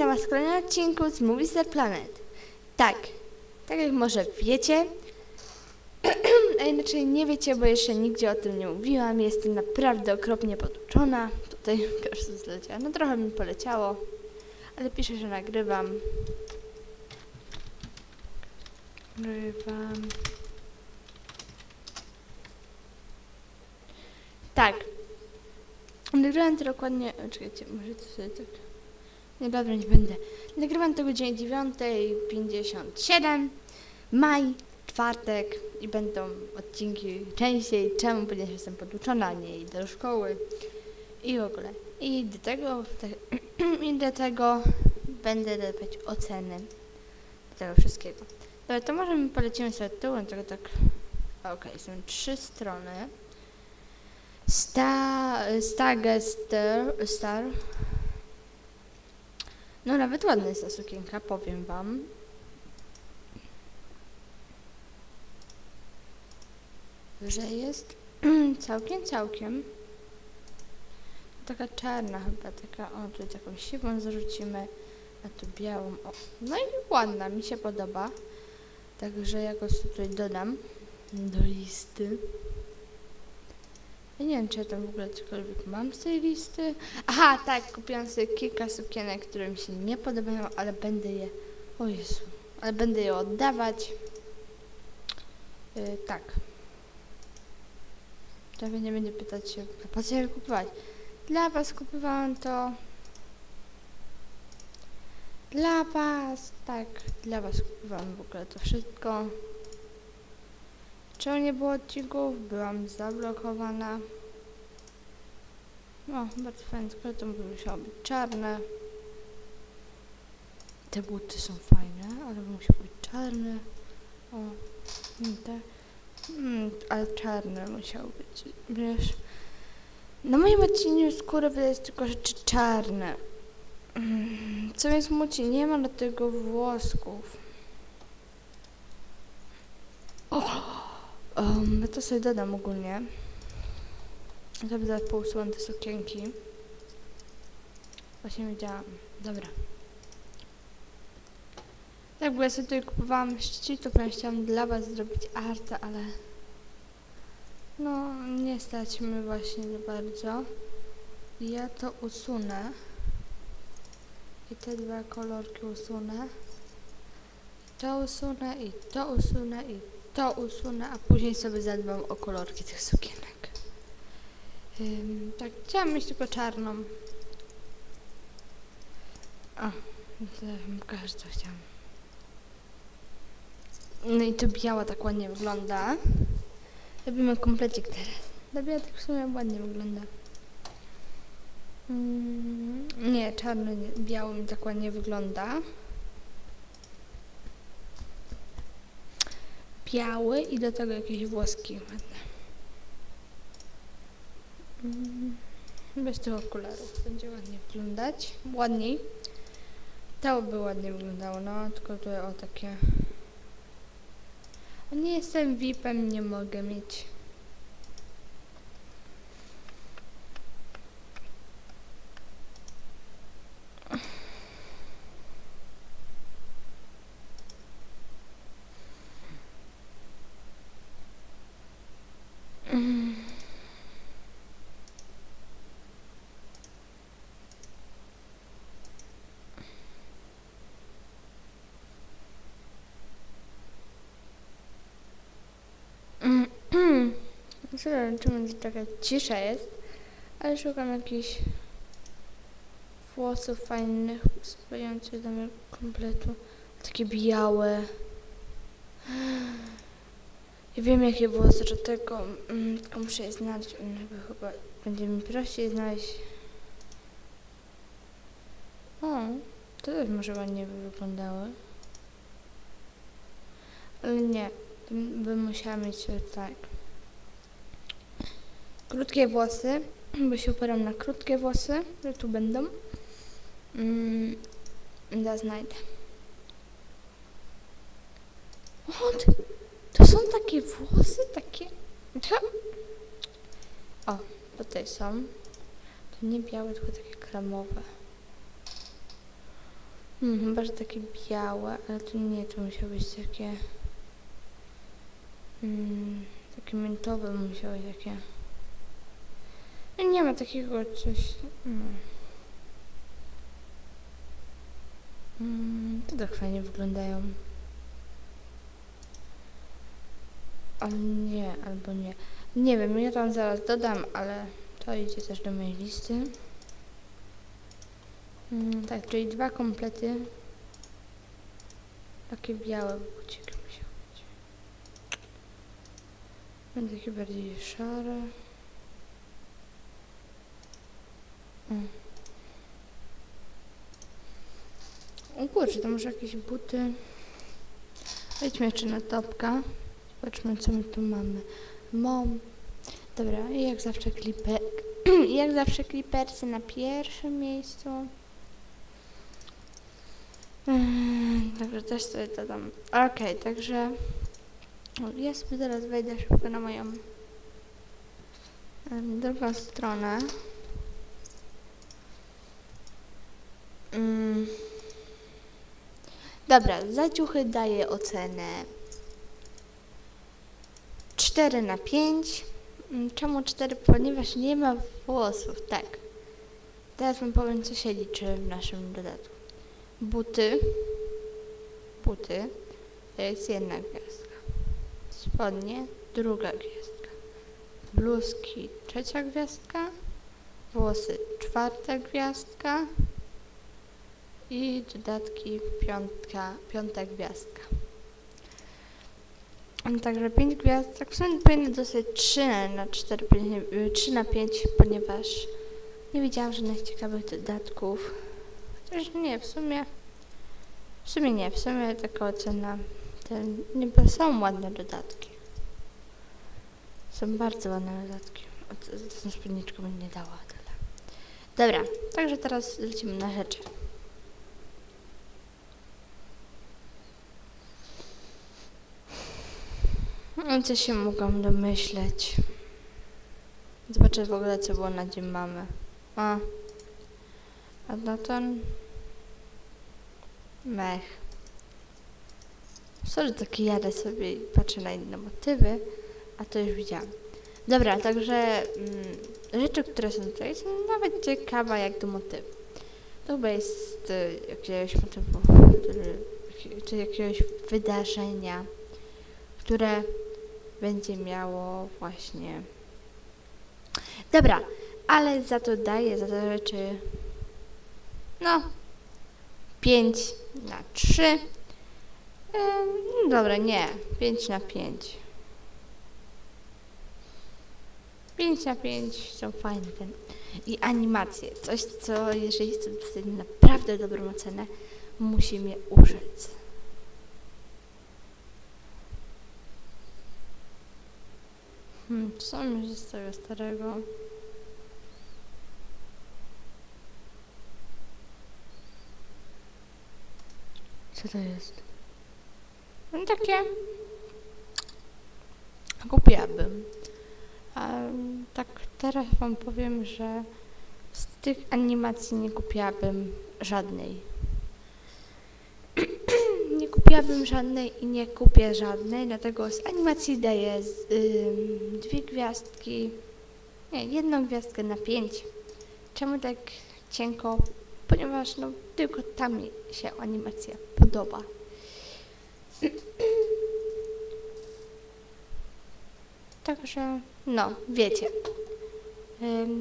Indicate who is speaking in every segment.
Speaker 1: witam was w kolejnym odcinku z Movie Star Planet. Tak, tak jak może wiecie, a inaczej nie wiecie, bo jeszcze nigdzie o tym nie mówiłam, jestem naprawdę okropnie poduczona. Tutaj pierwszy zleciała, no trochę mi poleciało, ale piszę, że nagrywam. Nagrywam. Tak. Nagrywam to dokładnie. Czekajcie, może to sobie tak. Nie, dobra, nie będę. Nagrywam to godzinie 9.57. Maj, czwartek i będą odcinki częściej. Czemu? Ponieważ jestem poduczona, nie idę do szkoły i w ogóle. I do tego, te- i do tego będę dawać oceny tego wszystkiego. Dobra, to może my polecimy sobie tyłem, tego tak. Okej, są trzy strony. Sta, Stagester, Star. No nawet ładna jest ta sukienka, powiem wam. Że jest całkiem, całkiem. Taka czarna chyba, taka, o tu taką siwą zarzucimy, a tu białą, o. No i ładna, mi się podoba. Także jakoś tutaj dodam do listy. Ja nie wiem, czy ja tam w ogóle cokolwiek mam z tej listy. Aha, tak, kupiłam sobie kilka sukienek, które mi się nie podobają, ale będę je... O Jezu, ale będę je oddawać. Yy, tak. Prawie nie będzie pytać się, po co je kupować. Dla was kupowałam to. Dla was, tak, dla was kupowałam w ogóle to wszystko. Czemu nie było odcinków? Byłam zablokowana. No, bardzo fajne, to by musiało być czarne. Te buty są fajne, ale musiały być czarne. O, te. Mm, ale czarne musiały być, wiesz. Na moim odcinku skóry jest tylko rzeczy czarne. Mm, Co mnie smuci, nie ma do tego włosków. Um, to sobie dodam ogólnie. Zaraz pousuwam te sukienki. Właśnie wiedziałam. Dobra. Tak, bo ja sobie tutaj kupowałam szczytów, ja chciałam dla was zrobić artę, ale... No, nie stać mi właśnie za bardzo. I Ja to usunę. I te dwa kolorki usunę. To usunę i to usunę i to usunę, a później sobie zadbam o kolorki tych sukienek. Ym, tak, chciałam mieć tylko czarną. O, to każda chciałam. No i to biała tak ładnie wygląda. Robimy komplecik teraz. Ta biała tak w sumie ładnie wygląda. Mm, nie, czarny, biały mi tak ładnie wygląda. Biały i do tego jakieś włoski ładne. Mm, Bez tych okularów będzie ładnie wyglądać. Ładniej. To by ładnie wyglądało, no tylko tutaj o takie. Nie jestem VIP-em, nie mogę mieć. Mm. Mm, Zastanawiam się, czemu taka cisza jest, ale szukam jakichś włosów fajnych, usuwających do mnie kompletu. Takie białe. Ja wiem jakie włosy, że tylko, mm, tylko muszę je znaleźć. Mm, Chyba, chyba będzie mi prościej znaleźć. O, to też może ładnie by wyglądały. Ale nie, bym musiała mieć tak. Krótkie włosy, bo się upieram na krótkie włosy, że tu będą. Mm, da znajdę. O, ty- to są takie włosy, takie... O, tutaj są. To nie białe, tylko takie kremowe. Hmm, chyba, że takie białe, ale to nie, to musiało być takie... Mm, takie miętowe musiały być takie... No Nie ma takiego coś... Mm, to tak fajnie wyglądają. O nie, albo nie. Nie wiem, ja tam zaraz dodam, ale to idzie też do mojej listy. Mm, tak, czyli dwa komplety. Takie białe buciki musiały być. Będę takie bardziej szare. Mm. O kurczę, to może jakieś buty. Wejdźmy jeszcze na topka. Zobaczmy, co my tu mamy. Mom. Dobra, i jak zawsze kliper... jak zawsze klipersy na pierwszym miejscu. Także też sobie to dam. Okej, także o, ja sobie teraz wejdę szybko na moją drugą stronę. Mm. Dobra, za ciuchy daję ocenę 4 na 5. Mm, Czemu 4? Ponieważ nie ma włosów, tak. Teraz wam powiem, co się liczy w naszym dodatku. Buty. Buty. To jest jedna gwiazdka. Spodnie. Druga gwiazdka. Bluzki. Trzecia gwiazdka. Włosy. Czwarta gwiazdka. I dodatki. Piątka. Piąta gwiazdka. Także 5 gwiazdek. W sumie powinny dostać 3 na 4, 3 na 5, ponieważ nie widziałam żadnych ciekawych dodatków. Chociaż nie, w sumie. W sumie nie, w sumie taka ocena. Te, niby są ładne dodatki. Są bardzo ładne dodatki. Z tą spódniczką bym nie dała tyle. Dobra, także teraz lecimy na rzeczy. No, Co się mogłam domyśleć? Zobaczę w ogóle, co było na dzień mamy. A. A na ten... Mech. Sorry, taki jadę sobie i patrzę na inne motywy, a to już widziałam. Dobra, także mm, rzeczy, które są tutaj, są nawet ciekawe jak do motywu. To chyba jest y, jakiegoś motywu, który, czy jakiegoś wydarzenia, które będzie miało właśnie... Dobra, ale za to daję, za te rzeczy, no, 5 na 3. Ym, no dobra, nie, 5 na 5. 5 na 5 są fajne ten. I animacje, coś co jeżeli chcę dostać naprawdę dobrą ocenę, musi mnie użyć. Co mi z tego starego? Co to jest? No takie... Kupiłabym. A tak teraz wam powiem, że z tych animacji nie kupiłabym żadnej. Kupiłabym żadnej i nie kupię żadnej, dlatego z animacji daję z, dwie gwiazdki, nie, jedną gwiazdkę na pięć. Czemu tak cienko? Ponieważ no tylko tam się animacja podoba. Także, no, wiecie.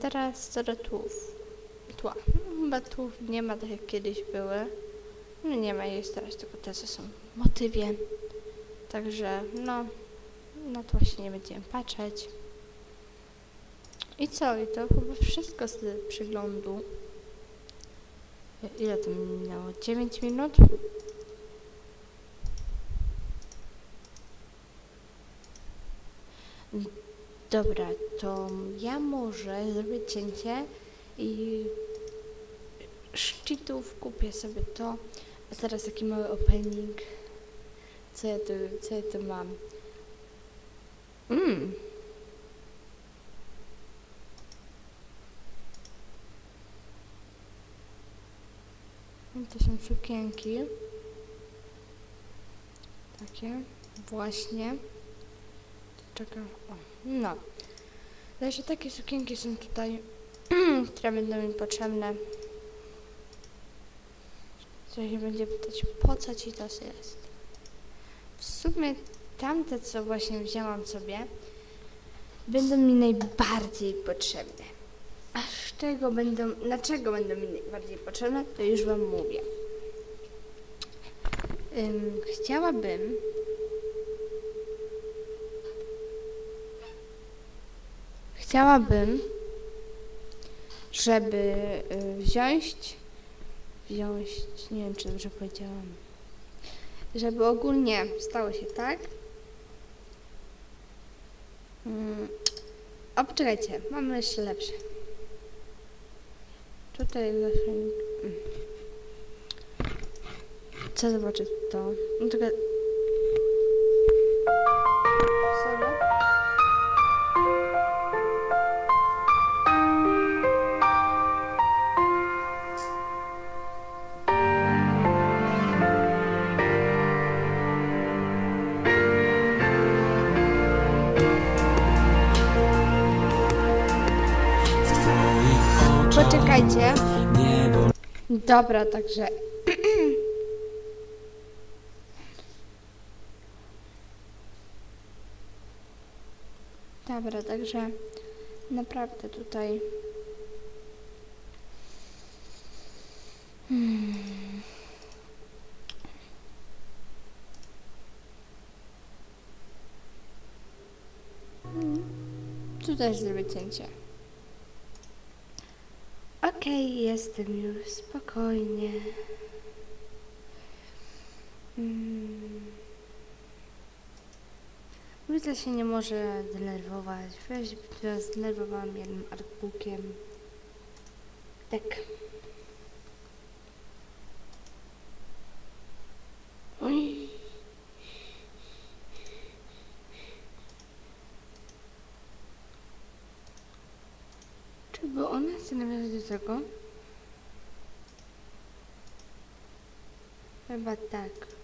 Speaker 1: Teraz co do tłów. Tła. Chyba tłów nie ma tak jak kiedyś były. No nie ma, jest teraz tylko te, co są w motywie. Także, no, na tła się nie będziemy patrzeć. I co? I to chyba wszystko z przyglądu. Ile to minęło? 9 minut? Dobra, to ja może zrobię cięcie i szczytów kupię sobie to. Teraz taki mały opening. Co ja tu, co ja tu mam? Mmm. To są sukienki. Takie. Właśnie. Czekam. O, no. Także takie sukienki są tutaj, które będą mi potrzebne. Ktoś będzie pytać, po co ci to jest? W sumie tamte, co właśnie wzięłam sobie, będą mi najbardziej potrzebne. A z czego będą, dlaczego będą mi najbardziej potrzebne, to już Wam mówię. Ym, chciałabym Chciałabym, żeby y, wziąć, wziąć, nie wiem czy dobrze powiedziałam, żeby ogólnie stało się tak. Mm, o, poczekajcie, mamy jeszcze lepsze. Tutaj zawsze... mm. Co zobaczyć to? No tylko... Poczekajcie. Dobra, także. Dobra, także naprawdę tutaj. Hmm. Tutaj zrobię cięcie. Okej, jestem już spokojnie. Mm. Widzę się nie może denerwować. Teraz zdenerwowałam jednym artbookiem. Tak. By ona chce nawiązać do tego? Chyba tak.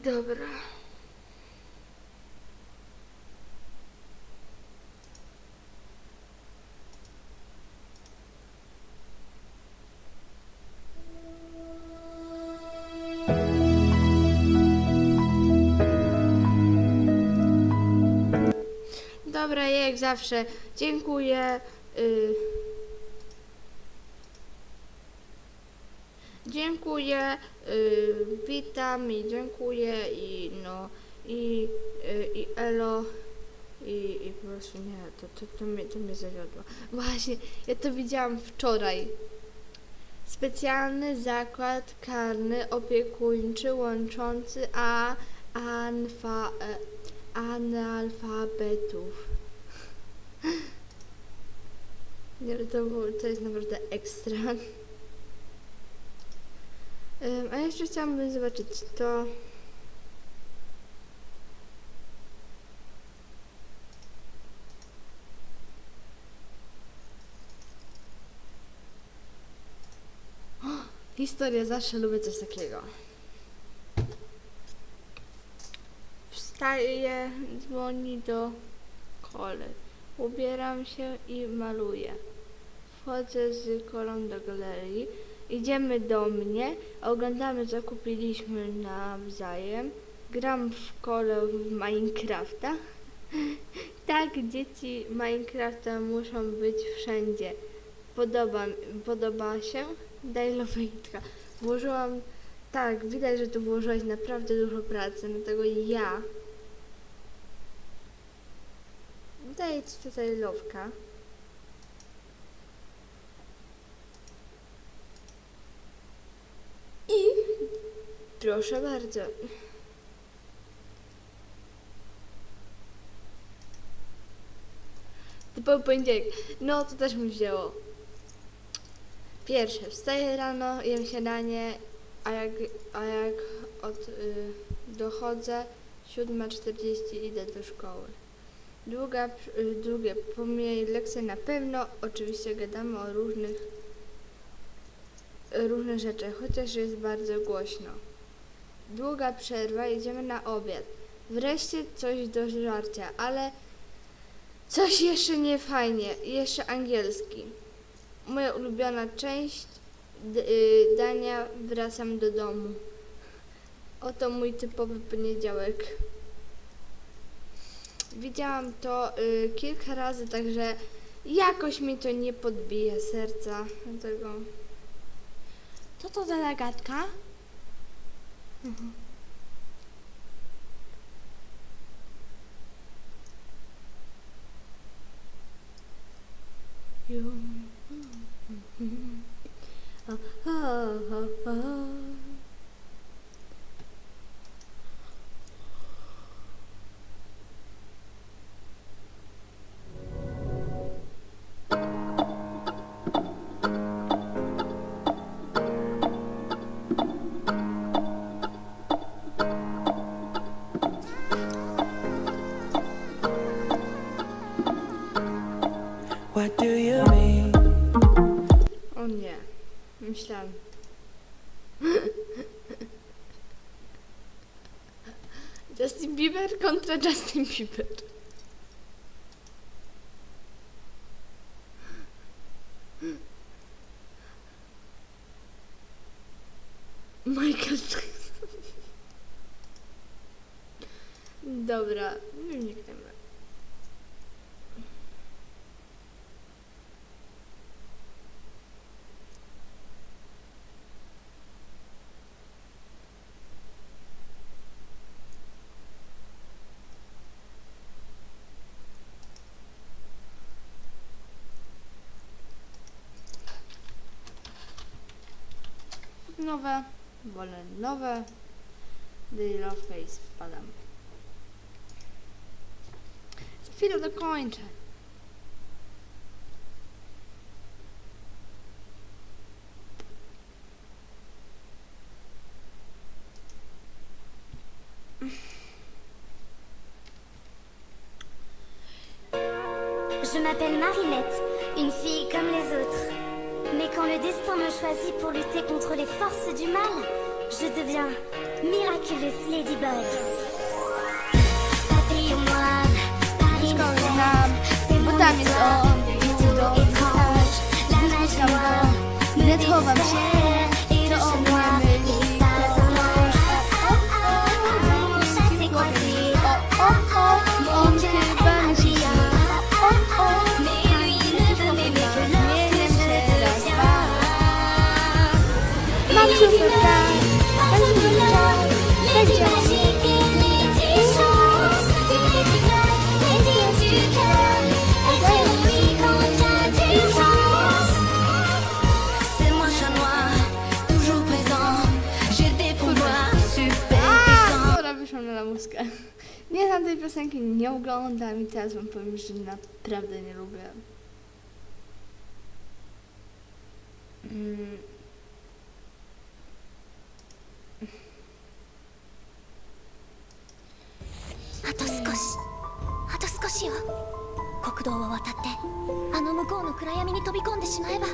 Speaker 1: Dobra. Dobra, jak zawsze. Dziękuję. Y... Dziękuję, y, witam i dziękuję i no i, y, i elo i, i po prostu nie, to, to, to, mnie, to mnie zawiodło. Właśnie, ja to widziałam wczoraj. Specjalny zakład karny opiekuńczy łączący a, anfa, e, analfabetów. Nie, to, to jest naprawdę ekstra. A jeszcze chciałabym zobaczyć to. Historia, zawsze lubię coś takiego. Wstaję, dzwoni do kole. Ubieram się i maluję. Wchodzę z kolą do galerii. Idziemy do mnie, oglądamy co kupiliśmy nawzajem. Gram w kole w Minecrafta. tak, dzieci Minecrafta muszą być wszędzie. Podoba, podoba się? Daj lowejtka. Włożyłam, tak, widać, że tu włożyłaś naprawdę dużo pracy, dlatego ja daję ci tutaj lowka. Proszę bardzo. Typowy poniedziałek. No, to też mi wzięło. Pierwsze, wstaję rano, jem śniadanie, a jak, a jak od, y, dochodzę, 7.40 idę do szkoły. Druga, y, drugie, pomijaj lekcje na pewno, oczywiście gadamy o różnych, y, różnych rzeczach, chociaż jest bardzo głośno. Długa przerwa, idziemy na obiad. Wreszcie coś do żarcia, ale coś jeszcze nie fajnie, jeszcze angielski. Moja ulubiona część y, dania, wracam do domu. Oto mój typowy poniedziałek. Widziałam to y, kilka razy, także jakoś mi to nie podbija serca. Dlatego. Co to za? 有，
Speaker 2: 嗯嗯，啊哈
Speaker 1: 哈哈。to Justin Bieber. Nowe, wolę nowe. Daily Love Face wpadam. Chwilę dokończę.
Speaker 3: Je m'appelle Marinette, une fille comme les autres. Mais quand le destin me choisit pour lutter contre les forces du mal, je deviens miraculeuse Ladybug. Paris c'est mon étrange. La magie noire
Speaker 1: Nie znam tej piosenki, nie oglądam i teraz wam powiem, że naprawdę nie lubię. Mm,
Speaker 3: あと少しあと少しよ国道を渡ってあの向こうの暗闇に飛び込んでしまえば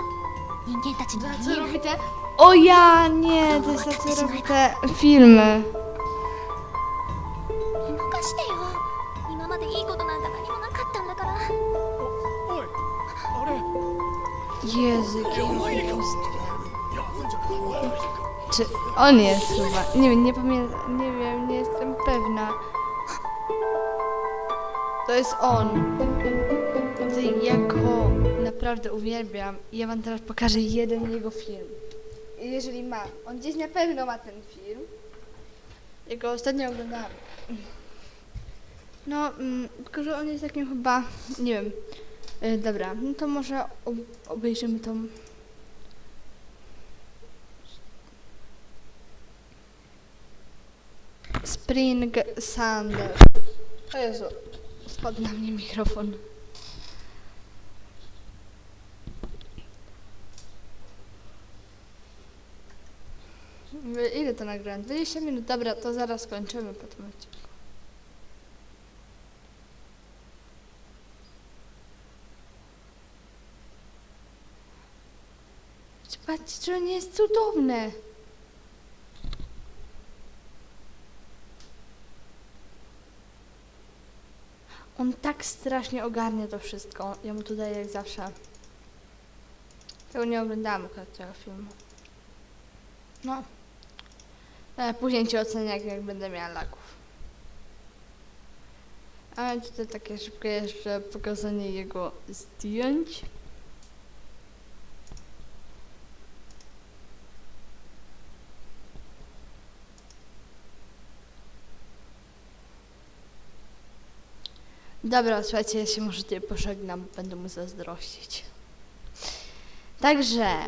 Speaker 3: 人間たちには
Speaker 1: Za
Speaker 3: 見
Speaker 1: co
Speaker 3: えない
Speaker 1: robi te... O ja, nie, to jest za co robi te filmy.
Speaker 3: 任してよ今までいいことなんか何もなかったんだから
Speaker 4: おいあれ
Speaker 1: Jezu, jakie ubóstwie. Czy on jest chyba? Nie wiem, nie pamiętam, nie wiem, To jest on. Ty, Ja go naprawdę uwielbiam i ja wam teraz pokażę jeden jego film. Jeżeli ma, on gdzieś na pewno ma ten film. Ja go ostatnio oglądałam. No, mm, tylko że on jest takim chyba, nie wiem. Y, dobra, no to może ob obejrzymy tą Spring Sander. O Jezu, spadł na mnie mikrofon. Ile to nagrałem? 20 minut. Dobra, to zaraz kończymy po tym odcinku. Zobaczcie, czy on jest cudowny. On tak strasznie ogarnia to wszystko. Ja mu tu daję jak zawsze. Tego nie oglądałam akurat tego filmu. No. E, później ci ocenię, jak, jak będę miała laków. A tutaj takie szybkie jeszcze pokazanie jego zdjęć. Dobra, słuchajcie, ja się może tutaj pożegnam, będę mu zazdrościć. Także...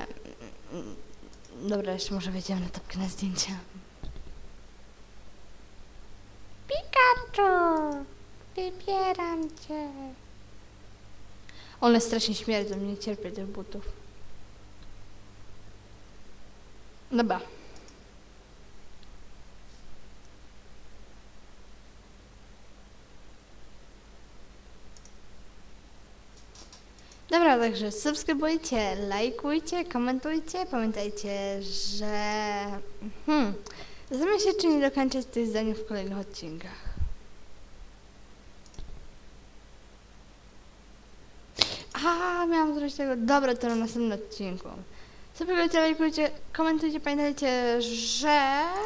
Speaker 1: Dobra, jeszcze może wejdziemy na topkę na zdjęcia. Pikachu! Wybieram cię. One strasznie śmierdzą, nie cierpię tych butów. Dobra. Dobra, także subskrybujcie, lajkujcie, komentujcie. Pamiętajcie, że... Hmm, zastanawiam się, czy nie dokończę tych zdań w kolejnych odcinkach. A, miałam zrobić tego. Dobra, to na następnym odcinku. Subskrybujcie, lajkujcie, komentujcie. Pamiętajcie, że...